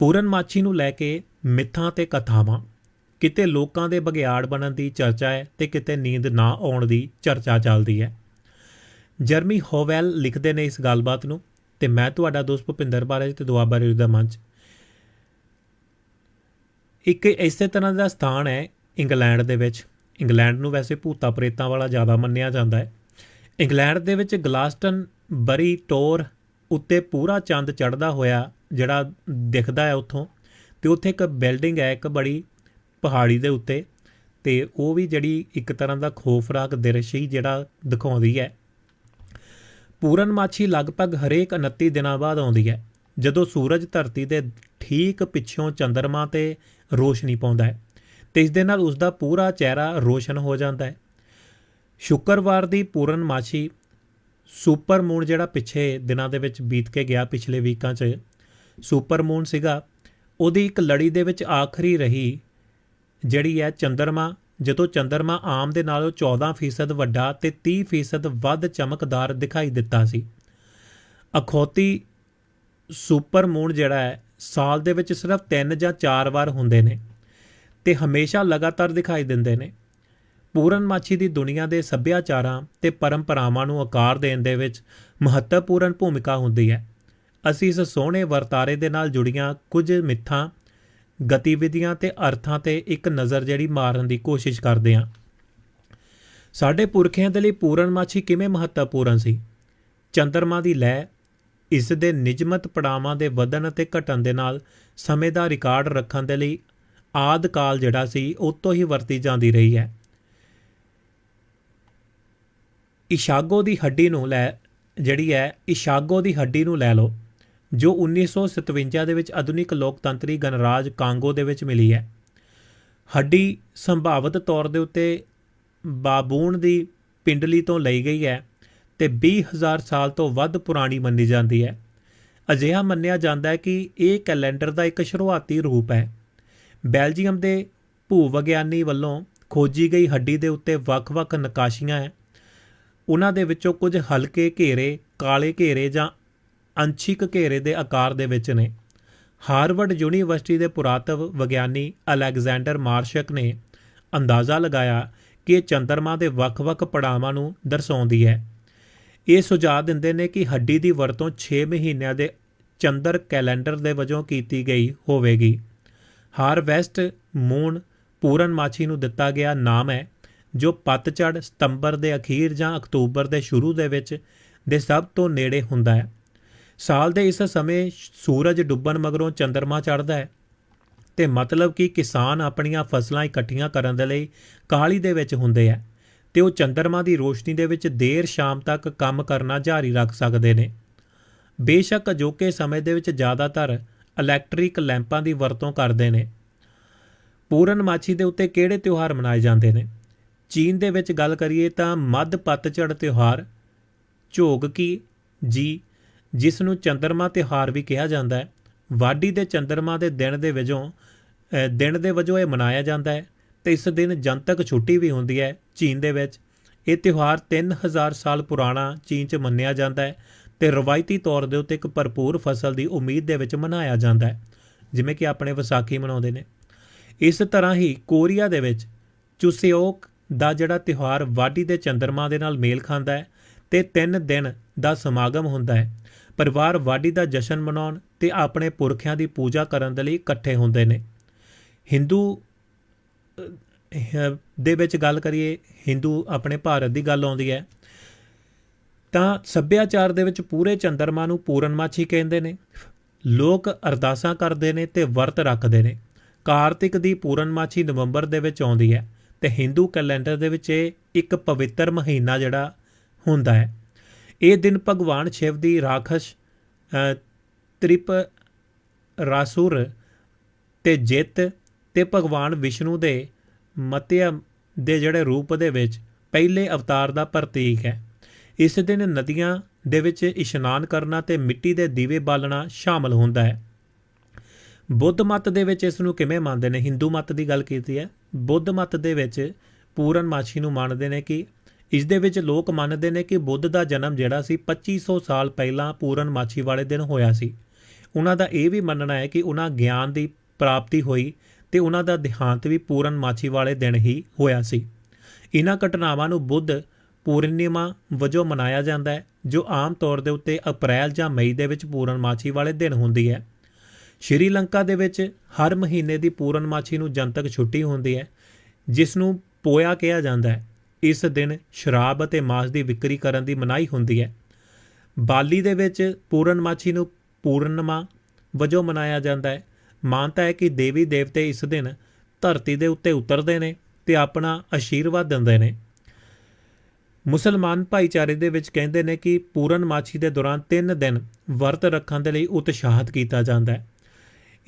ਪੂਰਨਮਾਛੀ ਨੂੰ ਲੈ ਕੇ ਮਿੱਥਾਂ ਤੇ ਕਥਾਵਾਂ, ਕਿਤੇ ਲੋਕਾਂ ਦੇ ਬਗਿਆੜ ਬਣਨ ਦੀ ਚਰਚਾ ਹੈ ਤੇ ਕਿਤੇ ਨੀਂਦ ਨਾ ਆਉਣ ਦੀ ਚਰਚਾ ਚੱਲਦੀ ਹੈ। ਜਰਮੀ ਹੋਵੈਲ ਲਿਖਦੇ ਨੇ ਇਸ ਗੱਲਬਾਤ ਨੂੰ, ਤੇ ਮੈਂ ਤੁਹਾਡਾ ਦੋਸਤ ਭੁਪਿੰਦਰ ਬਾਰੇ ਤੇ ਦੁਆਬਾ ਰੇਡੀਓ ਦਾ ਮੰਚ। ਇੱਕ ਇਸੇ ਤਰ੍ਹਾਂ ਦਾ ਸਥਾਨ ਹੈ ਇੰਗਲੈਂਡ ਦੇ ਵਿੱਚ। ਇੰਗਲੈਂਡ ਨੂੰ ਵੈਸੇ ਭੂਤਾ ਪ੍ਰੇਤਾਂ ਵਾਲਾ ਜ਼ਿਆਦਾ ਮੰਨਿਆ ਜਾਂਦਾ ਹੈ। ਇੰਗਲੈਂਡ ਦੇ ਵਿੱਚ ਗਲਾਸਟਨ ਬਰੀ ਟੋਰ ਉੱਤੇ ਪੂਰਾ ਚੰਦ ਚੜਦਾ ਹੋਇਆ ਜਿਹੜਾ ਦਿਖਦਾ ਹੈ ਉੱਥੋਂ ਤੇ ਉੱਥੇ ਇੱਕ ਬਿਲਡਿੰਗ ਹੈ, ਇੱਕ ਬੜੀ ਪਹਾੜੀ ਦੇ ਉੱਤੇ ਤੇ ਉਹ ਵੀ ਜਿਹੜੀ ਇੱਕ ਤਰ੍ਹਾਂ ਦਾ ਖੋਫਰਾਕ ਦ੍ਰਿਸ਼ ਹੀ ਜਿਹੜਾ ਦਿਖਾਉਂਦੀ ਹੈ। ਪੂਰਨਮਾਛੀ ਲਗਭਗ ਹਰੇਕ 29 ਦਿਨਾਂ ਬਾਅਦ ਆਉਂਦੀ ਹੈ, ਜਦੋਂ ਸੂਰਜ ਧਰਤੀ ਦੇ ਠੀਕ ਪਿੱਛੋਂ ਚੰ드ਰਮਾ ਤੇ ਰੋਸ਼ਨੀ ਪਾਉਂਦਾ ਹੈ ਤੇ ਇਸ ਦੇ ਨਾਲ ਉਸ ਦਾ ਪੂਰਾ ਚਿਹਰਾ ਰੋਸ਼ਨ ਹੋ ਜਾਂਦਾ ਹੈ। ਸ਼ੁੱਕਰਵਾਰ ਦੀ ਪੂਰਨਮਾਸ਼ੀ ਸੁਪਰ ਮੂਨ ਜਿਹੜਾ ਪਿਛੇ ਦਿਨਾਂ ਦੇ ਵਿੱਚ ਬੀਤ ਕੇ ਗਿਆ ਪਿਛਲੇ ਵੀਕਾਂ 'ਚ ਸੁਪਰ ਮੂਨ ਸੀਗਾ, ਉਹਦੀ ਇੱਕ ਲੜੀ ਦੇ ਵਿੱਚ ਆਖਰੀ ਰਹੀ, ਜਿਹੜੀ ਹੈ ਚੰਦਰਮਾ, ਜਦੋਂ ਚੰਦਰਮਾ ਆਮ ਦੇ ਨਾਲੋਂ 14% ਵੱਡਾ ਤੇ 30% ਵੱਧ ਚਮਕਦਾਰ ਦਿਖਾਈ ਦਿੱਤਾ ਸੀ। ਅਖੌਤੀ ਸੁਪਰ ਮੂਨ ਜਿਹੜਾ ਹੈ, ਸਾਲ ਦੇ ਵਿੱਚ ਸਿਰਫ 3 ਜਾਂ 4 ਵਾਰ ਹੁੰਦੇ ਨੇ ਤੇ ਹਮੇਸ਼ਾ ਲਗਾਤਾਰ ਦਿਖਾਈ ਦਿੰਦੇ ਨੇ। ਪੂਰਨਮਾਛੀ ਦੀ ਦੁਨੀਆ ਦੇ ਸੱਭਿਆਚਾਰਾਂ ਤੇ ਪਰੰਪਰਾਵਾਂ ਨੂੰ ਆਕਾਰ ਦੇਣ ਦੇ ਵਿੱਚ ਮਹੱਤਵਪੂਰਨ ਭੂਮਿਕਾ ਹੁੰਦੀ ਹੈ। ਅਸੀਂ ਇਸ ਸੋਹਣੇ ਵਰਤਾਰੇ ਦੇ ਨਾਲ ਜੁੜੀਆਂ ਕੁਝ ਮਿੱਥਾਂ, ਗਤੀਵਿਧੀਆਂ ਤੇ ਅਰਥਾਂ ਤੇ ਇੱਕ ਨਜ਼ਰ ਜਿਹੜੀ ਮਾਰਨ ਦੀ ਕੋਸ਼ਿਸ਼ ਕਰਦੇ ਹਾਂ। ਸਾਡੇ ਪੁਰਖਿਆਂ ਦੇ ਲਈ ਪੂਰਨਮਾਛੀ ਕਿਵੇਂ ਮਹੱਤਵਪੂਰਨ ਸੀ? ਚੰਦਰਮਾ ਦੀ ਲੈ ਇਸ ਦੇ ਨਿਯਮਤ ਪੜਾਵਾਂ ਦੇ ਵਧਣ ਅਤੇ ਘਟਣ ਦੇ ਨਾਲ ਸਮੇਂ ਦਾ ਰਿਕਾਰਡ ਰੱਖਣ ਦੇ ਲਈ ਆਦਿ ਕਾਲ ਜਿਹੜਾ ਸੀ, ਉਹ ਤੋਂ ਹੀ ਵਰਤੀ ਜਾਂਦੀ ਰਹੀ ਹੈ। ਇਸ਼ਾਗੋ ਦੀ ਹੱਡੀ ਨੂੰ ਲੈ, ਜਿਹੜੀ ਹੈ, ਇਸ਼ਾਗੋ ਦੀ ਹੱਡੀ ਨੂੰ ਲੈ ਲਓ, ਜੋ 1957 ਦੇ ਵਿੱਚ ਆਧੁਨਿਕ ਲੋਕਤੰਤਰੀ ਗਣਰਾਜ ਕਾਂਗੋ ਦੇ ਵਿੱਚ ਮਿਲੀ ਹੈ। ਹੱਡੀ ਸੰਭਾਵਿਤ ਤੌਰ ਦੇ ਉੱਤੇ ਬਾਬੂਨ ਦੀ ਪਿੰਡਲੀ ਤੋਂ ਲਈ ਗਈ ਹੈ ਤੇ 20000 ਸਾਲ ਤੋਂ ਵੱਧ ਪੁਰਾਣੀ ਮੰਨੀ ਜਾਂਦੀ ਹੈ। ਅਜਿਹਾ ਮੰਨਿਆ ਜਾਂਦਾ ਹੈ ਕਿ ਇਹ ਕੈਲੰਡਰ ਦਾ ਇੱਕ ਸ਼ੁਰੂਆਤੀ ਰੂਪ ਹੈ। ਬੈਲਜੀਅਮ ਦੇ ਭੂਵਿਗਿਆਨੀ ਵੱਲੋਂ ਖੋਜੀ ਗਈ ਹੱਡੀ ਦੇ ਉੱਤੇ ਵੱਖ-ਵੱਖ ਨਕਾਸ਼ੀਆਂ ਹੈ। ਉਹਨਾਂ ਦੇ ਵਿੱਚੋਂ ਕੁਝ ਹਲਕੇ ਘੇਰੇ, ਕਾਲੇ ਘੇਰੇ ਜਾਂ ਅੰਸ਼ਿਕ ਘੇਰੇ ਦੇ ਆਕਾਰ ਦੇ ਵਿੱਚ ਨੇ। ਹਾਰਵਰਡ ਯੂਨੀਵਰਸਿਟੀ ਦੇ ਪੁਰਾਤਵ ਵਿਗਿਆਨੀ ਅਲੈਗਜ਼ੈਂਡਰ ਮਾਰਸ਼ਕ ਨੇ ਅੰਦਾਜ਼ਾ ਲਗਾਇਆ ਕਿ ਇਹ ਚੰਦਰਮਾ ਦੇ ਵੱਖ-ਵੱਖ ਪੜਾਵਾਂ ਨੂੰ ਦਰਸਾਉਂਦੀ ਹੈ। ਇਹ ਸੁਝਾਅ ਦਿੰਦੇ ਨੇ ਕਿ ਹੱਡੀ ਦੀ ਵਰਤੋਂ 6 ਮਹੀਨਿਆਂ ਦੇ ਚੰਦਰ ਕੈਲੰਡਰ ਦੇ ਵਜੋਂ ਕੀਤੀ ਗਈ ਹੋਵੇਗੀ। ਹਾਰਵੈਸਟ ਮੂਨ ਪੂਰਨ ਮਾਛੀ ਨੂੰ ਦਿੱਤਾ ਗਿਆ ਨਾਮ ਹੈ ਜੋ ਪਤਝੜ ਸਤੰਬਰ ਦੇ ਅਖੀਰ ਜਾਂ ਅਕਤੂਬਰ ਦੇ ਸ਼ੁਰੂ ਦੇ ਵਿੱਚ ਦੇ ਸਭ ਤੋਂ ਨੇੜੇ ਹੁੰਦਾ ਹੈ। ਸਾਲ ਦੇ ਇਸ ਸਮੇਂ ਸੂਰਜ ਡੁੱਬਣ ਮਗਰੋਂ ਚੰ드ਰਮਾ ਚੜ੍ਹਦਾ ਹੈ। ਤੇ ਮਤਲਬ ਕਿ ਕਿਸਾਨ ਆਪਣੀਆਂ ਫਸਲਾਂ ਇਕੱਠੀਆਂ ਕਰਨ ਦੇ ਲਈ ਕਾਹਲੀ ਦੇ ਵਿੱਚ ਹੁੰਦੇ ਆ ਤੇ ਉਹ ਚੰਦਰਮਾ ਦੀ ਰੋਸ਼ਨੀ ਦੇ ਵਿੱਚ ਦੇਰ ਸ਼ਾਮ ਤੱਕ ਕੰਮ ਕਰਨਾ ਜਾਰੀ ਰੱਖ ਸਕਦੇ ਨੇ। ਬੇਸ਼ੱਕ ਅਜੋਕੇ ਸਮੇਂ ਦੇ ਵਿੱਚ ਜ਼ਿਆਦਾਤਰ ਇਲੈਕਟ੍ਰਿਕ ਲੈਂਪਾਂ ਦੀ ਵਰਤੋਂ ਕਰਦੇ ਨੇ। ਪੂਰਨਮਾਛੀ ਦੇ ਉੱਤੇ ਕਿਹੜੇ ਤਿਉਹਾਰ ਮਨਾਏ ਜਾਂਦੇ ਨੇ? ਚੀਨ ਦੇ ਵਿੱਚ ਗੱਲ ਕਰੀਏ ਤਾਂ ਮੱਧ ਪਤਝੜ ਤਿਉਹਾਰ ਝੋਗ ਕੀ ਜੀ ਜਿਸ ਨੂੰ ਚੰਦਰਮਾ ਤਿਉਹਾਰ ਵੀ ਕਿਹਾ ਜਾਂਦਾ ਹੈ। ਵਾਢੀ ਦੇ ਚੰਦਰਮਾ ਦੇ ਦਿਨ ਦੇ ਵਜੋਂ ਦਿਨ ਦੇ ਵਜੋਂ ਇਹ ਮਨਾਇਆ ਜਾਂਦਾ ਹੈ ਤੇ ਇਸ ਦਿਨ ਜਨਤਕ ਛੁੱਟੀ ਵੀ ਹੁੰਦੀ ਹੈ ਚੀਨ ਦੇ ਵਿੱਚ। ਇਹ ਤਿਉਹਾਰ 3000 ਸਾਲ ਪੁਰਾਣਾ ਚੀਨ 'ਚ ਮੰਨਿਆ ਜਾਂਦਾ ਹੈ ਤੇ ਰਵਾਇਤੀ ਤੌਰ ਦੇ ਉੱਤੇ ਇੱਕ ਭਰਪੂਰ ਫਸਲ ਦੀ ਉਮੀਦ ਦੇ ਵਿੱਚ ਮਨਾਇਆ ਜਾਂਦਾ ਹੈ। ਜਿਵੇਂ ਕਿ ਆਪਣੇ ਵਿਸਾਖੀ ਮਨਾਉਂਦੇ ਨੇ। ਇਸ ਤਰ੍ਹਾਂ ਹੀ ਕੋਰੀਆ ਦੇ ਵਿੱਚ ਚੁਸੇਓਕ ਦਾ ਜਿਹੜਾ ਤਿਉਹਾਰ ਵਾਢੀ ਦੇ ਚੰਦਰਮਾ ਦੇ ਨਾਲ ਮੇਲ ਖਾਂਦਾ ਹੈ ਤੇ 3 ਦਿਨ ਦਾ ਸਮਾਗਮ ਹੁੰਦਾ ਹੈ। ਪਰਿਵਾਰ ਵਾਢੀ ਦਾ ਜਸ਼ਨ ਮਨਾਉਣ ਤੇ ਆਪਣੇ ਪੁਰਖਿਆਂ ਦੀ ਪੂਜਾ ਕਰਨ ਦੇ ਲਈ ਇਕੱਠੇ ਹੁੰਦੇ ਨੇ। ਹਿੰਦੂ ਦੇ ਵਿੱਚ ਗੱਲ ਕਰੀਏ, ਹਿੰਦੂ ਆਪਣੇ ਭਾਰਤ ਦੀ ਗੱਲ ਆਉਂਦੀ ਹੈ। ਤਾਂ ਸੱਭਿਆਚਾਰ ਦੇ ਵਿੱਚ ਪੂਰੇ ਚੰਦਰਮਾ ਨੂੰ ਪੂਰਨਮਾਛੀ ਕਹਿੰਦੇ ਨੇ। ਲੋਕ ਅਰਦਾਸਾਂ ਕਰਦੇ ਨੇ ਤੇ ਵਰਤ ਰੱਖਦੇ ਨੇ। ਕਾਰਤਿਕ ਦੀ ਪੂਰਨਮਾਛੀ ਨਵੰਬਰ ਦੇ ਵਿੱਚ ਆਉਂਦੀ ਹੈ। ਤੇ ਹਿੰਦੂ ਕੈਲੰਡਰ ਦੇ ਵਿੱਚ ਇਹ ਇੱਕ ਪਵਿੱਤਰ ਮਹੀਨਾ ਜਿਹੜਾ ਹੁੰਦਾ ਹੈ। ਇਹ ਦਿਨ ਭਗਵਾਨ ਸ਼ਿਵ ਦੀ ਰਾਖਸ਼ ਤ੍ਰਿਪ ਰਾਸੁਰ ਤੇ ਜਿੱਤ ਤੇ ਭਗਵਾਨ ਵਿਸ਼ਨੂੰ ਦੇ ਮਤਿਆ ਦੇ ਜਿਹੜੇ ਰੂਪ ਦੇ ਵਿੱਚ ਪਹਿਲੇ ਅਵਤਾਰ ਦਾ ਪ੍ਰਤੀਕ ਹੈ। ਇਸ ਦਿਨ ਨਦੀਆਂ ਦੇ ਵਿੱਚ ਇਸ਼ਨਾਨ ਕਰਨਾ ਤੇ ਮਿੱਟੀ ਦੇ ਦੀਵੇ ਬਾਲਣਾ ਸ਼ਾਮਲ ਹੁੰਦਾ ਹੈ। ਬੁੱਧ ਮਤ ਦੇ ਵਿੱਚ ਇਸ ਨੂੰ ਕਿਵੇਂ ਮੰਨਦੇ ਨੇ? ਹਿੰਦੂ ਮਤ ਦੀ ਗੱਲ ਕੀਤੀ ਹੈ। ਬੁੱਧ ਮਤ ਦੇ ਵਿੱਚ ਪੂਰਨਮਾਸ਼ੀ ਨੂੰ ਮੰਨਦੇ ਨੇ ਕਿ ਇਸ ਦੇ ਵਿੱਚ ਲੋਕ ਮੰਨਦੇ ਨੇ ਕਿ ਬੁੱਧ ਦਾ ਜਨਮ ਜਿਹੜਾ ਸੀ 2500 ਸਾਲ ਪਹਿਲਾਂ ਪੂਰਨਮਾਸ਼ੀ ਵਾਲੇ ਦਿਨ ਹੋਇਆ ਸੀ। ਉਹਨਾਂ ਦਾ ਇਹ ਵੀ ਮੰਨਣਾ ਹੈ ਕਿ ਉਹਨਾਂ ਗਿਆਨ ਦੀ ਪ੍ਰਾਪਤੀ ਹੋਈ ਤੇ ਉਹਨਾਂ ਦਾ ਦੇਹਾਂਤ ਵੀ ਪੂਰਨਮਾਸ਼ੀ ਵਾਲੇ ਦਿਨ ਹੀ ਹੋਇਆ ਸੀ। ਇਹਨਾਂ ਘਟਨਾਵਾਂ ਨੂੰ ਬੁੱਧ ਪੂਰਨਿਮਾ ਵਜੋਂ ਮਨਾਇਆ ਜਾਂਦਾ ਹੈ, ਜੋ ਆਮ ਤੌਰ ਦੇ ਉੱਤੇ ਅਪ੍ਰੈਲ ਜਾਂ ਮਈ ਦੇ ਵਿੱਚ ਪੂਰਨਮਾਸ਼ੀ ਵਾਲੇ ਦਿਨ ਹੁੰਦੀ ਹੈ। ਸ਼੍ਰੀਲੰਕਾ ਦੇ ਵਿੱਚ ਹਰ ਮਹੀਨੇ ਦੀ ਪੂਰਨਮਾਸ਼ੀ ਨੂੰ ਜਨਤਕ ਛੁੱਟੀ ਹੁੰਦੀ ਹੈ, ਜਿਸ ਨੂੰ ਪੋਇਆ ਕਿਹਾ ਜਾਂਦਾ ਹੈ। ਇਸ ਦਿਨ ਸ਼ਰਾਬ ਅਤੇ ਮਾਸ ਦੀ ਵਿਕਰੀ ਕਰਨ ਦੀ ਮਨਾਹੀ ਹੁੰਦੀ ਹੈ। ਬਾਲੀ ਦੇ ਵਿੱਚ ਪੂਰਨਮਾਸ਼ੀ ਨੂੰ ਪੂਰਨਮਾ ਵਜੋਂ ਮਨਾਇਆ ਜਾਂਦਾ ਹੈ। ਮਾਨਤਾ ਹੈ ਕਿ ਦੇਵੀ ਦੇਵਤੇ ਇਸ ਦਿਨ ਧਰਤੀ ਦੇ ਉੱਤੇ ਉਤਰਦੇ ਨੇ ਤੇ ਆਪਣਾ ਆਸ਼ੀਰਵਾਦ ਦਿੰਦੇ ਨੇ। ਮੁਸਲਮਾਨ ਭਾਈਚਾਰੇ ਦੇ ਵਿੱਚ ਕਹਿੰਦੇ ਨੇ ਕਿ ਪੂਰਨਮਾਸ਼ੀ ਦੇ ਦੌਰਾਨ 3 ਦਿਨ ਵਰਤ ਰੱਖਣ ਦੇ ਲਈ ਉਤਸ਼ਾਹਿਤ ਕੀਤਾ ਜਾਂਦਾ ਹੈ।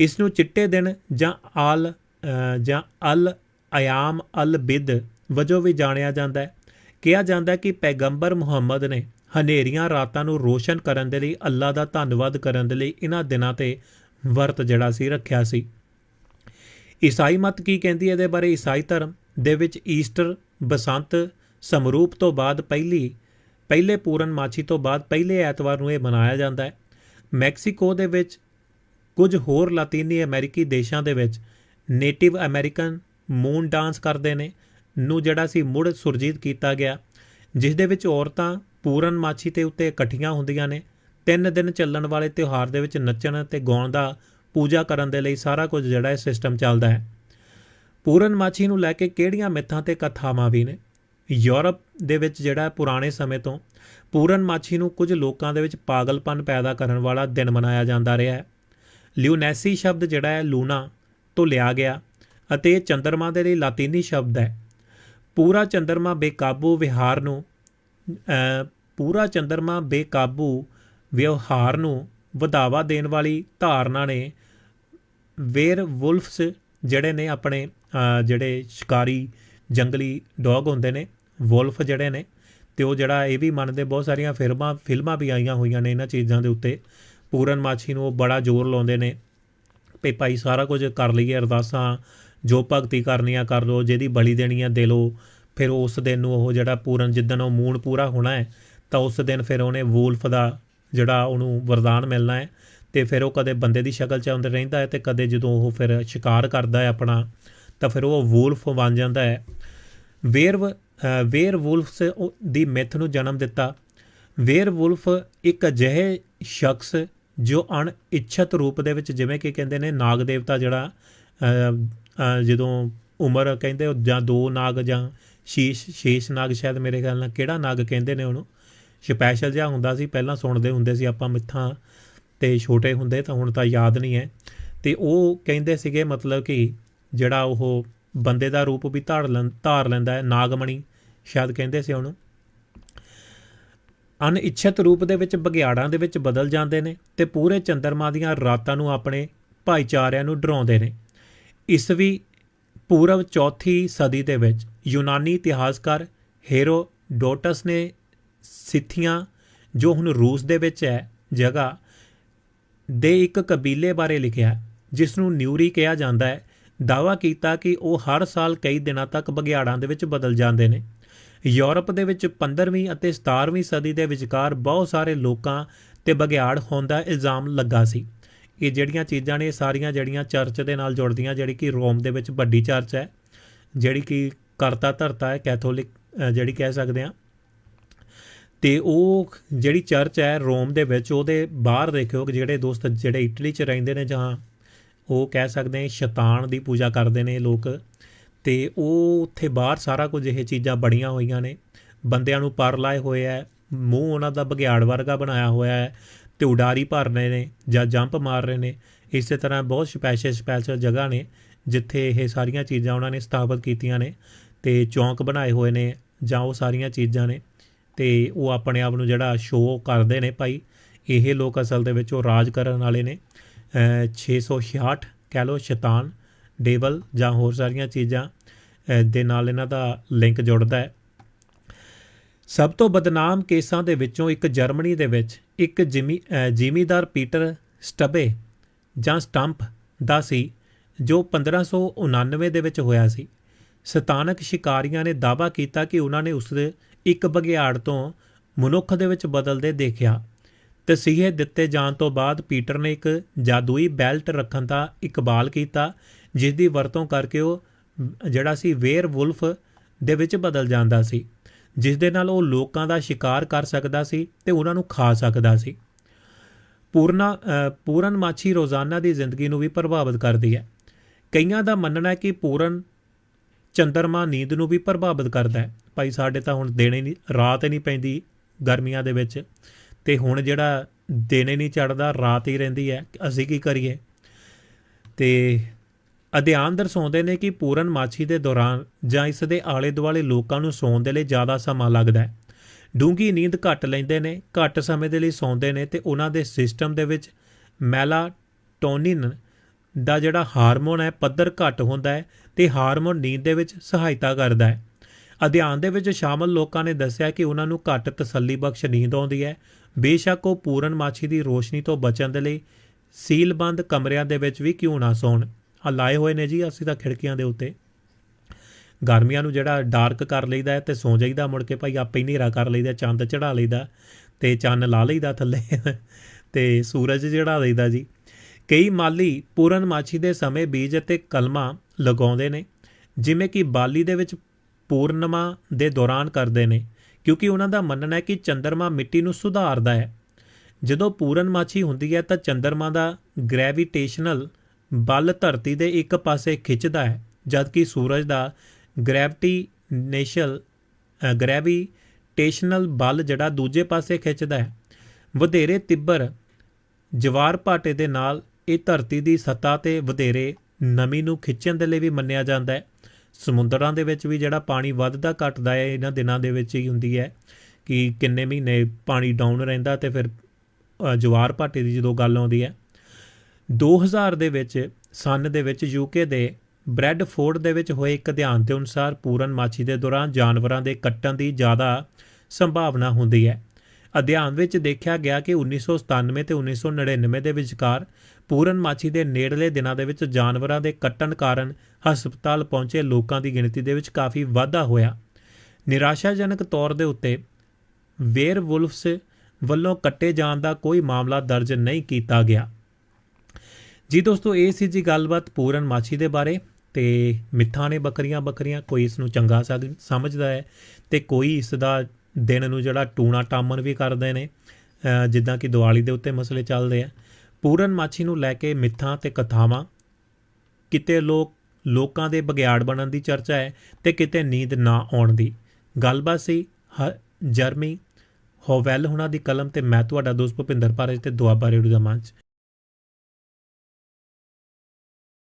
ਇਸ ਨੂੰ ਚਿੱਟੇ ਦਿਨ ਜਾਂ ਆਲ ਜਾਂ ਅਲ ਅਯਾਮ ਅਲ ਬਿਦ ਵਜੋਂ ਵੀ ਜਾਣਿਆ ਜਾਂਦਾ ਹੈ। ਕਿਹਾ ਜਾਂਦਾ ਕਿ ਪੈਗੰਬਰ ਮੁਹੰਮਦ ਨੇ ਹਨੇਰੀਆਂ ਰਾਤਾਂ ਨੂੰ ਰੋਸ਼ਨ ਕਰਨ ਦੇ ਲਈ ਅੱਲਾ ਦਾ ਧੰਨਵਾਦ ਕਰਨ ਦੇ ਲਈ ਇਹਨਾਂ ਦਿਨਾਂ ਤੇ ਵਰਤ ਜਿਹੜਾ ਸੀ, ਰੱਖਿਆ ਸੀ। ਈਸਾਈ ਮਤ ਕੀ ਕਹਿੰਦੀ ਹੈ ਇਹਦੇ ਬਾਰੇ? ਈਸਾਈ ਧਰਮ ਦੇ ਵਿੱਚ ਈਸਟਰ, ਬਸੰਤ, ਸਮਰੂਪ ਤੋਂ ਬਾਅਦ ਪਹਿਲੀ, ਪਹਿਲੇ ਪੂਰਨ ਮਾਛੀ ਤੋਂ ਬਾਅਦ ਪਹਿਲੇ ਐਤਵਾਰ ਨੂੰ ਇਹ ਮਨਾਇਆ ਜਾਂਦਾ ਹੈ। ਮੈਕਸੀਕੋ ਦੇ ਵਿੱਚ ਕੁਝ ਹੋਰ ਲਾਤੀਨੀ ਅਮਰੀਕੀ ਦੇਸ਼ਾਂ ਦੇ ਵਿੱਚ ਨੇਟਿਵ ਅਮਰੀਕਨ ਮੂਨ ਡਾਂਸ ਕਰਦੇ ਨੇ, ਨੂੰ ਜਿਹੜਾ ਸੀ ਮੁੜ ਸੁਰਜੀਤ ਕੀਤਾ ਗਿਆ, ਜਿਸ ਦੇ ਵਿੱਚ ਔਰਤਾਂ ਪੂਰਨ ਮਾਛੀ ਤੇ ਉੱਤੇ ਇਕੱਠੀਆਂ ਹੁੰਦੀਆਂ ਨੇ, ਤਿੰਨ ਦਿਨ ਚੱਲਣ ਵਾਲੇ ਤਿਉਹਾਰ ਦੇ ਵਿੱਚ ਨੱਚਣ ਤੇ ਗਾਉਣ ਦਾ ਪੂਜਾ ਕਰਨ ਦੇ ਲਈ ਸਾਰਾ ਕੁਝ ਜਿਹੜਾ ਹੈ ਸਿਸਟਮ ਚੱਲਦਾ ਹੈ। ਪੂਰਨ ਮਾਛੀ ਨੂੰ ਲੈ ਕੇ ਕਿਹੜੀਆਂ ਮਿੱਥਾਂ ਤੇ ਕਥਾਵਾਂ ਵੀ ਨੇ? ਯੂਰਪ ਦੇ ਵਿੱਚ ਜਿਹੜਾ ਪੁਰਾਣੇ ਸਮੇਂ ਤੋਂ ਪੂਰਨ ਮਾਛੀ ਨੂੰ ਕੁਝ ਲੋਕਾਂ ਦੇ ਵਿੱਚ ਪਾਗਲਪਨ ਪੈਦਾ ਕਰਨ ਵਾਲਾ ਦਿਨ ਮਨਾਇਆ ਜਾਂਦਾ ਰਿਹਾ ਹੈ। ਲਿਓਨੈਸੀ ਸ਼ਬਦ ਜਿਹੜਾ ਹੈ ਲੂਨਾ ਤੋਂ ਲਿਆ ਗਿਆ ਅਤੇ ਇਹ ਚੰਦਰਮਾ ਦੇ ਲਈ ਲਾਤੀਨੀ ਸ਼ਬਦ ਹੈ। ਪੂਰਾ ਚੰਦਰਮਾ ਬੇਕਾਬੂ ਵਿਹਾਰ ਨੂੰ ਪੂਰਾ ਚੰਦਰਮਾ ਬੇਕਾਬੂ ਵਿਵਹਾਰ ਨੂੰ ਵਧਾਵਾ ਦੇਣ ਵਾਲੀ ਧਾਰਨਾ ਨੇ ਵੇਰ ਵੁਲਫਸ ਜਿਹੜੇ ਨੇ ਆਪਣੇ ਜਿਹੜੇ ਸ਼ਿਕਾਰੀ ਜੰਗਲੀ ਡੌਗ ਹੁੰਦੇ ਨੇ, ਵੁਲਫ ਜਿਹੜੇ ਨੇ, ਤੇ ਉਹ ਜਿਹੜਾ ਇਹ ਵੀ ਮੰਨਦੇ, ਬਹੁਤ ਸਾਰੀਆਂ ਫਿਲਮਾਂ ਫਿਲਮਾਂ ਵੀ ਆਈਆਂ ਹੋਈਆਂ ਨੇ ਇਹਨਾਂ ਚੀਜ਼ਾਂ ਦੇ ਉੱਤੇ। ਪੂਰਨ ਮਾਛੀ ਨੂੰ ਉਹ ਬੜਾ ਜ਼ੋਰ ਲਾਉਂਦੇ ਨੇ ਵੀ ਭਾਈ ਸਾਰਾ ਕੁਝ ਕਰ ਲਈਏ ਅਰਦਾਸਾਂ ਜੋ ਭਗਤੀ ਕਰਨੀ ਆ ਕਰ ਲਓ ਜਿਹਦੀ ਬਲੀ ਦੇਣੀ ਆ ਦੇ ਲਓ। ਫਿਰ ਉਸ ਦਿਨ ਨੂੰ ਉਹ ਜਿਹੜਾ ਪੂਰਨ ਜਿੱਦਣ ਉਹ ਮੂਣ ਪੂਰਾ ਹੋਣਾ ਹੈ ਤਾਂ ਉਸ ਦਿਨ ਫਿਰ ਉਹਨੇ ਵੂਲਫ ਦਾ ਜਿਹੜਾ ਉਹਨੂੰ ਵਰਦਾਨ ਮਿਲਣਾ ਹੈ ਤੇ ਫਿਰ ਉਹ ਕਦੇ ਬੰਦੇ ਦੀ ਸ਼ਕਲ 'ਚ ਆਉਂਦਾ ਰਹਿੰਦਾ ਹੈ ਤੇ ਕਦੇ ਜਦੋਂ ਉਹ ਫਿਰ ਸ਼ਿਕਾਰ ਕਰਦਾ ਹੈ ਆਪਣਾ ਤਾਂ ਫਿਰ ਉਹ ਵੂਲਫ ਬਣ ਜਾਂਦਾ ਹੈ। ਵੇਰਵ ਅ, ਵੇਰ ਵੁਲਫਸ ਦੀ ਮਿੱਥ ਨੂੰ ਜਨਮ ਦਿੱਤਾ। ਵੇਰ ਵੁਲਫ ਇੱਕ ਅਜਿਹੇ ਸ਼ਖਸ ਜੋ ਅਣਇੱਛਤ ਰੂਪ ਦੇ ਵਿੱਚ ਜਿਵੇਂ ਕਿ ਕਹਿੰਦੇ ਨੇ ਨਾਗ ਦੇਵਤਾ ਜਿਹੜਾ ਜਦੋਂ ਉਮਰ ਕਹਿੰਦੇ ਜਾਂ ਦੋ ਨਾਗ ਜਾਂ ਸ਼ੀਸ਼, ਸ਼ੇਸ਼ ਨਾਗ ਸ਼ਾਇਦ ਮੇਰੇ ਖਿਆਲ ਨਾਲ ਕਿਹੜਾ ਨਾਗ ਕਹਿੰਦੇ ਨੇ ਉਹਨੂੰ? ਸਪੈਸ਼ਲ ਜਿਹਾ ਹੁੰਦਾ ਸੀ, ਪਹਿਲਾਂ ਸੁਣਦੇ ਹੁੰਦੇ ਸੀ ਆਪਾਂ ਮਿੱਥਾਂ ਤੇ ਛੋਟੇ ਹੁੰਦੇ ਤਾਂ ਹੁਣ ਤਾਂ ਯਾਦ ਨਹੀਂ ਹੈ। ਤੇ ਉਹ ਕਹਿੰਦੇ ਸੀਗੇ ਮਤਲਬ ਕਿ ਜਿਹੜਾ ਉਹ ਬੰਦੇ ਦਾ ਰੂਪ ਵੀ ਧਾਰ ਲੈਂ, ਧਾਰ ਲੈਂਦਾ ਹੈ, ਨਾਗਮਣੀ, ਸ਼ਾਇਦ ਕਹਿੰਦੇ ਸੀ ਉਹਨੂੰ। ਅਨਇੱਛਤ ਰੂਪ ਦੇ ਵਿੱਚ ਬਗਿਆੜਾਂ ਦੇ ਵਿੱਚ ਬਦਲ ਜਾਂਦੇ ਨੇ ਤੇ ਪੂਰੇ ਚੰਦਰਮਾ ਦੀਆਂ ਰਾਤਾਂ ਨੂੰ ਆਪਣੇ ਭਾਈਚਾਰਿਆਂ ਨੂੰ ਡਰਾਉਂਦੇ ਨੇ। ਈਸਵੀ ਪੂਰਵ ਚੌਥੀ ਸਦੀ ਦੇ ਵਿੱਚ ਯੂਨਾਨੀ ਇਤਿਹਾਸਕਾਰ ਹੈਰੋਡੋਟਸ ਨੇ ਸਿੱਥੀਆਂ, ਜੋ ਹੁਣ ਰੂਸ ਦੇ ਵਿੱਚ ਹੈ, ਜਗ੍ਹਾ ਦੇ ਇੱਕ ਕਬੀਲੇ ਬਾਰੇ ਲਿਖਿਆ, ਜਿਸ ਨੂੰ ਨਿਊਰੀ ਕਿਹਾ ਜਾਂਦਾ ਹੈ। ਦਾਵਾ ਕੀਤਾ ਕਿ ਉਹ ਹਰ ਸਾਲ ਕਈ ਦਿਨਾਂ ਤੱਕ ਬਗਿਆੜਾਂ ਦੇ ਵਿੱਚ ਬਦਲ ਜਾਂਦੇ ਨੇ। ਯੂਰਪ ਦੇ ਵਿੱਚ 15ਵੀਂ ਅਤੇ 17ਵੀਂ ਸਦੀ ਦੇ ਵਿਚਕਾਰ ਬਹੁਤ ਸਾਰੇ ਲੋਕਾਂ ਤੇ ਬਗਿਆੜ ਹੋਣ ਦਾ ਇਲਜ਼ਾਮ ਲੱਗਾ ਸੀ। ਇਹ ਜਿਹੜੀਆਂ ਚੀਜ਼ਾਂ ਨੇ ਸਾਰੀਆਂ ਜਿਹੜੀਆਂ ਚਰਚ ਦੇ ਨਾਲ ਜੁੜਦੀਆਂ, ਜਿਹੜੀ ਕਿ ਰੋਮ ਦੇ ਵਿੱਚ ਵੱਡੀ ਚਰਚ ਹੈ, ਜਿਹੜੀ ਕਿ ਕਰਤਾ ਧਰਤਾ ਹੈ, ਕੈਥੋਲਿਕ ਜਿਹੜੀ ਕਹਿ ਸਕਦੇ ਆ ਤੇ ਉਹ ਜਿਹੜੀ ਚਰਚ ਹੈ ਰੋਮ ਦੇ ਵਿੱਚ, ਉਹਦੇ ਬਾਹਰ ਦੇਖਿਓ ਕਿ ਜਿਹੜੇ ਦੋਸਤ ਜਿਹੜੇ ਇਟਲੀ 'ਚ ਰਹਿੰਦੇ ਨੇ, ਜਾਂ ਉਹ ਕਹਿ ਸਕਦੇ ਆ ਸ਼ੈਤਾਨ ਦੀ ਪੂਜਾ ਕਰਦੇ ਨੇ ਲੋਕ ਤੇ ਉਹ ਉੱਥੇ ਬਾਹਰ ਸਾਰਾ ਕੁਝ ਇਹ ਚੀਜ਼ਾਂ ਬੜੀਆਂ ਹੋਈਆਂ ਨੇ। ਬੰਦਿਆਂ ਨੂੰ ਪਰ ਲਾਏ ਹੋਏ ਆ। ਮੂੰਹ ਉਹਨਾਂ ਦਾ ਬਗਿਆੜ ਵਰਗਾ ਬਣਾਇਆ ਹੋਇਆ ਹੈ ਤੇ ਉਡਾਰੀ ਭਰ ਰਹੇ ਨੇ ਜਾਂ ਜੰਪ ਮਾਰ ਰਹੇ ਨੇ। ਇਸੇ ਤਰ੍ਹਾਂ ਬਹੁਤ ਸਪੈਸ਼ਲ ਸਪੈਸ਼ਲ ਜਗ੍ਹਾ ਨੇ ਜਿੱਥੇ ਇਹ ਸਾਰੀਆਂ ਚੀਜ਼ਾਂ ਉਹਨਾਂ ਨੇ ਸਥਾਪਿਤ ਕੀਤੀਆਂ ਨੇ ਤੇ ਚੌਂਕ ਬਣਾਏ ਹੋਏ ਨੇ ਜਾਂ ਉਹ ਸਾਰੀਆਂ ਚੀਜ਼ਾਂ ਨੇ ਤੇ ਉਹ ਆਪਣੇ ਆਪ ਨੂੰ ਜਿਹੜਾ ਸ਼ੋਅ ਕਰਦੇ ਨੇ ਭਾਈ ਇਹ ਲੋਕ ਅਸਲ ਦੇ ਵਿੱਚ ਉਹ ਰਾਜ ਕਰਨ ਵਾਲੇ ਨੇ। ਅ, 666 ਕਹਿ ਲਓ ਸ਼ੈਤਾਨ ਡੇਵਲ ਜਾਂ ਹੋਰ ਸਾਰੀਆਂ ਚੀਜ਼ਾਂ ਦੇ ਨਾਲ ਇਹਨਾਂ ਦਾ ਲਿੰਕ ਜੁੜਦਾ ਹੈ। ਸਭ ਤੋਂ ਬਦਨਾਮ ਕੇਸਾਂ ਦੇ ਵਿੱਚੋਂ ਇੱਕ ਜਰਮਨੀ ਦੇ ਵਿੱਚ ਇੱਕ ਜਿਮੀ ਜ਼ਿਮੀਦਾਰ ਪੀਟਰ ਸਟਬੇ ਜਾਂ ਸਟੰਪ ਦਾ ਸੀ, ਜੋ 1599 ਦੇ ਵਿੱਚ ਹੋਇਆ ਸੀ। ਸਤਾਨਕ ਸ਼ਿਕਾਰੀਆਂ ਨੇ ਦਾਅਵਾ ਕੀਤਾ ਕਿ ਉਹਨਾਂ ਨੇ ਉਸ ਦੇ ਇੱਕ ਬਗਿਆੜ ਤੋਂ ਮਨੁੱਖ ਦੇ ਵਿੱਚ ਬਦਲਦੇ ਦੇਖਿਆ। ਤਸੀਹੇ ਦਿੱਤੇ ਜਾਣ ਤੋਂ ਬਾਅਦ ਪੀਟਰ ਨੇ ਇੱਕ ਜਾਦੂਈ ਬੈਲਟ ਰੱਖਣ ਦਾ ਇਕਬਾਲ ਕੀਤਾ ਜਿਸ ਦੀ ਵਰਤੋਂ ਕਰਕੇ ਉਹ ਜਿਹੜਾ ਸੀ ਵੇਅਰ ਵੁਲਫ ਦੇ ਵਿੱਚ ਬਦਲ ਜਾਂਦਾ ਸੀ ਜਿਸ ਦੇ ਨਾਲ ਉਹ ਲੋਕਾਂ ਦਾ ਸ਼ਿਕਾਰ ਕਰ ਸਕਦਾ ਸੀ ਤੇ ਉਹਨਾਂ ਨੂੰ ਖਾ ਸਕਦਾ ਸੀ। ਪੂਰਨਾ ਪੂਰਨ ਮਾਛੀ ਰੋਜ਼ਾਨਾ ਦੀ ਜ਼ਿੰਦਗੀ ਨੂੰ ਵੀ ਪ੍ਰਭਾਵਿਤ ਕਰਦੀ ਹੈ। ਕਈਆਂ ਦਾ ਮੰਨਣਾ ਹੈ ਕਿ ਪੂਰਨ ਚੰਦਰਮਾ ਨੀਂਦ ਨੂੰ ਵੀ ਪ੍ਰਭਾਵਿਤ ਕਰਦਾ ਹੈ। ਭਾਈ, ਸਾਡੇ ਤਾਂ ਹੁਣ ਦੇਣੇ ਨਹੀਂ, ਰਾਤ ਨਹੀਂ ਪੈਂਦੀ ਗਰਮੀਆਂ ਦੇ ਵਿੱਚ ਤੇ ਹੁਣ ਜਿਹੜਾ ਦੇਣੇ ਨਹੀਂ ਚੜਦਾ ਰਾਤ ਹੀ ਰਹਿੰਦੀ ਹੈ। ਅਸੀਂ ਕੀ ਕਰੀਏ? ਤੇ ਅਧਿਐਨ ਦਰਸਾਉਂਦੇ ਨੇ ਕਿ ਪੂਰਨ ਮਾਛੀ ਦੇ ਦੌਰਾਨ ਜਾਂ ਇਸ ਦੇ ਆਲੇ ਦੁਆਲੇ ਲੋਕਾਂ ਨੂੰ ਸੌਣ ਦੇ ਲਈ ਜ਼ਿਆਦਾ ਸਮਾਂ ਲੱਗਦਾ ਹੈ। ਡੂੰਗੀ ਨੀਂਦ ਘੱਟ ਲੈਂਦੇ ਨੇ, ਘੱਟ ਸਮੇਂ ਦੇ ਲਈ ਸੌਂਦੇ ਨੇ ਤੇ ਉਹਨਾਂ ਦੇ ਸਿਸਟਮ ਦੇ ਵਿੱਚ ਮੈਲਾਟੋਨਿਨ ਦਾ ਜਿਹੜਾ ਹਾਰਮੋਨ ਹੈ, ਪੱਧਰ ਘੱਟ ਹੁੰਦਾ ਹੈ ਤੇ ਹਾਰਮੋਨ ਨੀਂਦ ਦੇ ਵਿੱਚ ਸਹਾਇਤਾ ਕਰਦਾ ਹੈ। ਅਧਿਐਨ ਦੇ ਵਿੱਚ ਸ਼ਾਮਲ ਲੋਕਾਂ ਨੇ ਦੱਸਿਆ ਕਿ ਉਹਨਾਂ ਨੂੰ ਘੱਟ ਤਸੱਲੀ ਬਖਸ਼ ਨੀਂਦ ਆਉਂਦੀ ਹੈ। ਬੇਸ਼ੱਕ ਉਹ ਪੂਰਨ ਮਾਛੀ ਦੀ ਰੋਸ਼ਨੀ ਤੋਂ ਬਚਣ ਦੇ ਲਈ ਸੀਲਬੰਦ ਕਮਰਿਆਂ ਦੇ ਵਿੱਚ ਵੀ ਕਿਉਂ ਨਾ ਸੌਣ। ਆ ਲਾਏ ਹੋਏ ਨੇ ਜੀ, ਅਸੀਂ ਤਾਂ ਖਿੜਕੀਆਂ ਦੇ ਉੱਤੇ। ਗਰਮੀਆਂ ਨੂੰ ਜਿਹੜਾ ਡਾਰਕ ਕਰ ਲਈਦਾ ਹੈ ਤੇ ਸੌਂ ਜਾਈਦਾ, ਮੁੜ ਕੇ ਭਾਈ ਆਪੇ ਹੀ ਹਨੇਰਾ ਕਰ ਲਈਦਾ, ਚੰਦ ਚੜਾ ਲਈਦਾ ਤੇ ਚੰਨ ਲਾ ਲਈਦਾ ਥੱਲੇ ਤੇ ਸੂਰਜ ਚੜਾ ਲਈਦਾ ਜੀ। ਕਈ ਮਾਲੀ ਪੂਰਨਮਾਛੀ ਦੇ ਸਮੇਂ ਬੀਜ ਅਤੇ ਕਲਮਾਂ ਲਗਾਉਂਦੇ ਨੇ, ਜਿਵੇਂ ਕਿ ਬਾਲੀ ਦੇ ਵਿੱਚ ਪੂਰਨਮਾ ਦੇ ਦੌਰਾਨ ਕਰਦੇ ਨੇ, ਕਿਉਂਕਿ ਉਹਨਾਂ ਦਾ ਮੰਨਣਾ ਹੈ ਕਿ ਚੰਦਰਮਾ ਮਿੱਟੀ ਨੂੰ ਸੁਧਾਰਦਾ ਹੈ। ਜਦੋਂ ਪੂਰਨਮਾਛੀ ਹੁੰਦੀ ਹੈ ਤਾਂ ਚੰਦਰਮਾ ਦਾ ਗ੍ਰੈਵਿਟੇਸ਼ਨਲ ਬਲ ਧਰਤੀ ਦੇ ਇੱਕ ਪਾਸੇ ਖਿੱਚਦਾ ਹੈ, ਜਦਕਿ ਸੂਰਜ ਦਾ ਗ੍ਰੈਵਿਟੀਨੇਸ਼ਨਲ ਗ੍ਰੈਵਿਟੇਸ਼ਨਲ ਬਲ ਜਿਹੜਾ ਦੂਜੇ ਪਾਸੇ ਖਿੱਚਦਾ ਹੈ। ਵਧੇਰੇ ਤਿੱਬਰ ਜਵਾਰ ਭਾਟੇ ਦੇ ਨਾਲ ਇਹ ਧਰਤੀ ਦੀ ਸਤ੍ਹਾ ਤੇ ਵਧੇਰੇ ਨਮੀ ਨੂੰ ਖਿੱਚਣ ਦੇ ਲਈ ਵੀ ਮੰਨਿਆ ਜਾਂਦਾ ਹੈ। ਸਮੁੰਦਰਾਂ ਦੇ ਵਿੱਚ ਵੀ ਜਿਹੜਾ ਪਾਣੀ ਵੱਧਦਾ ਘਟਦਾ ਹੈ, ਇਹਨਾਂ ਦਿਨਾਂ ਦੇ ਵਿੱਚ ਹੀ ਹੁੰਦੀ ਹੈ ਕਿ ਕਿੰਨੇ ਮਹੀਨੇ ਪਾਣੀ ਡਾਊਨ ਰਹਿੰਦਾ ਤੇ ਫਿਰ ਜਵਾਰ ਭਾਟੇ ਦੀ ਜਦੋਂ ਗੱਲ ਆਉਂਦੀ ਹੈ 2000 ਦੇ ਵਿੱਚ ਸਨ ਦੇ ਵਿੱਚ ਯੂਕੇ ਦੇ ਬ੍ਰੈਡਫੋਰਡ ਦੇ ਵਿੱਚ ਹੋਏ ਇੱਕ ਅਧਿਐਨ ਦੇ ਅਨੁਸਾਰ ਪੂਰਨਮਾਛੀ ਦੇ ਦੌਰਾਨ ਜਾਨਵਰਾਂ ਦੇ ਕੱਟਣ ਦੀ ਜ਼ਿਆਦਾ ਸੰਭਾਵਨਾ ਹੁੰਦੀ ਹੈ। ਅਧਿਐਨ ਵਿੱਚ ਦੇਖਿਆ ਗਿਆ ਕਿ 1997 ਤੇ 1999 ਦੇ ਵਿਚਕਾਰ ਪੂਰਨਮਾਛੀ ਦੇ ਨੇੜਲੇ ਦਿਨਾਂ ਦੇ ਵਿੱਚ ਜਾਨਵਰਾਂ ਦੇ ਕੱਟਣ ਕਾਰਨ ਹਸਪਤਾਲ ਪਹੁੰਚੇ ਲੋਕਾਂ ਦੀ ਗਿਣਤੀ ਦੇ ਵਿੱਚ ਕਾਫੀ ਵਾਧਾ ਹੋਇਆ। ਨਿਰਾਸ਼ਾਜਨਕ ਤੌਰ ਦੇ ਉੱਤੇ ਵੇਅਰਵੁਲਫਸ ਵੱਲੋਂ ਕੱਟੇ ਜਾਣ ਦਾ ਕੋਈ ਮਾਮਲਾ ਦਰਜ ਨਹੀਂ ਕੀਤਾ ਗਿਆ। ਜੀ ਦੋਸਤੋ, ਇਹ ਸੀ ਜੀ ਗੱਲਬਾਤ ਪੂਰਨ ਮਾਛੀ ਦੇ ਬਾਰੇ ਤੇ ਮਿੱਥਾਂ ਨੇ ਬੱਕਰੀਆਂ ਬੱਕਰੀਆਂ, ਕੋਈ ਇਸ ਨੂੰ ਚੰਗਾ ਸਗ- ਸਮਝਦਾ ਹੈ ਤੇ ਕੋਈ ਇਸ ਦਾ ਦਿਨ ਨੂੰ ਜਿਹੜਾ ਟੂਣਾ ਟਾਮਨ ਵੀ ਕਰਦੇ ਨੇ ਜਿੱਦਾਂ ਕਿ ਦੀਵਾਲੀ ਦੇ ਉੱਤੇ ਮਸਲੇ ਚੱਲਦੇ ਆ। ਪੂਰਨ ਮਾਛੀ ਨੂੰ ਲੈ ਕੇ ਮਿੱਥਾਂ ਤੇ ਕਥਾਵਾਂ, ਕਿਤੇ ਲੋਕ, ਲੋਕਾਂ ਦੇ ਬਗਿਆੜ ਬਣਨ ਦੀ ਚਰਚਾ ਹੈ ਤੇ ਕਿਤੇ ਨੀਂਦ ਨਾ ਆਉਣ ਦੀ। ਗੱਲਬਾਤ ਸੀ ਹ- ਜਰਮੀ, ਹੋਵੈਲ ਹੁਣਾਂ ਦੀ ਕਲਮ ਤੇ ਮੈਂ ਤੁਹਾਡਾ ਦੋਸਤ ਭੁਪਿੰਦਰ ਪਾਰਜ ਤੇ ਦੁਆਬਾ ਰੇਡੂ ਦਾ ਮੰਚ